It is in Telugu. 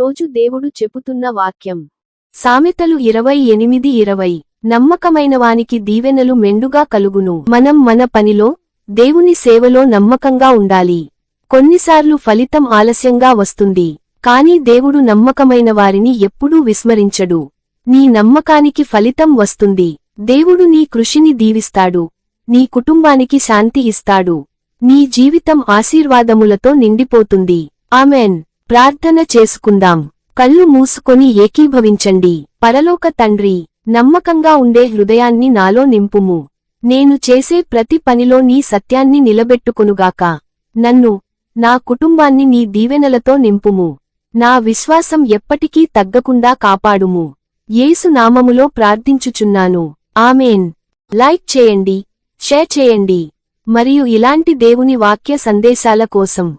రోజు దేవుడు చెబుతున్న వాక్యం. సామెతలు ఇరవై ఎనిమిది ఇరవై. నమ్మకమైనవానికి దీవెనలు మెండుగా కలుగును. మనం మన పనిలో దేవుని సేవలో నమ్మకంగా ఉండాలి. కొన్నిసార్లు ఫలితం ఆలస్యంగా వస్తుంది. కాని దేవుడు నమ్మకమైన వారిని ఎప్పుడూ విస్మరించడు. నీ నమ్మకానికి ఫలితం వస్తుంది. దేవుడు నీ కృషిని దీవిస్తాడు. నీ కుటుంబానికి శాంతి ఇస్తాడు. నీ జీవితం ఆశీర్వాదములతో నిండిపోతుంది. ఆమెన్. ప్రార్థన చేసుకుందాం. కళ్ళు మూసుకొని ఏకీభవించండి. పరలోక తండ్రి నమ్మకంగా ఉండే హృదయాన్ని నాలో నింపుము. నేను చేసే ప్రతి పనిలో నీ సత్యాన్ని నిలబెట్టుకొనుగాక. నన్ను నా కుటుంబాన్ని నీ దీవెనలతో నింపుము. నా విశ్వాసం ఎప్పటికీ తగ్గకుండా కాపాడుము. యేసు నామములో ప్రార్థించుచున్నాను. ఆమెన్. లైక్ చేయండి షేర్ చేయండి. మరియు ఇలాంటి దేవుని వాక్య సందేశాల కోసం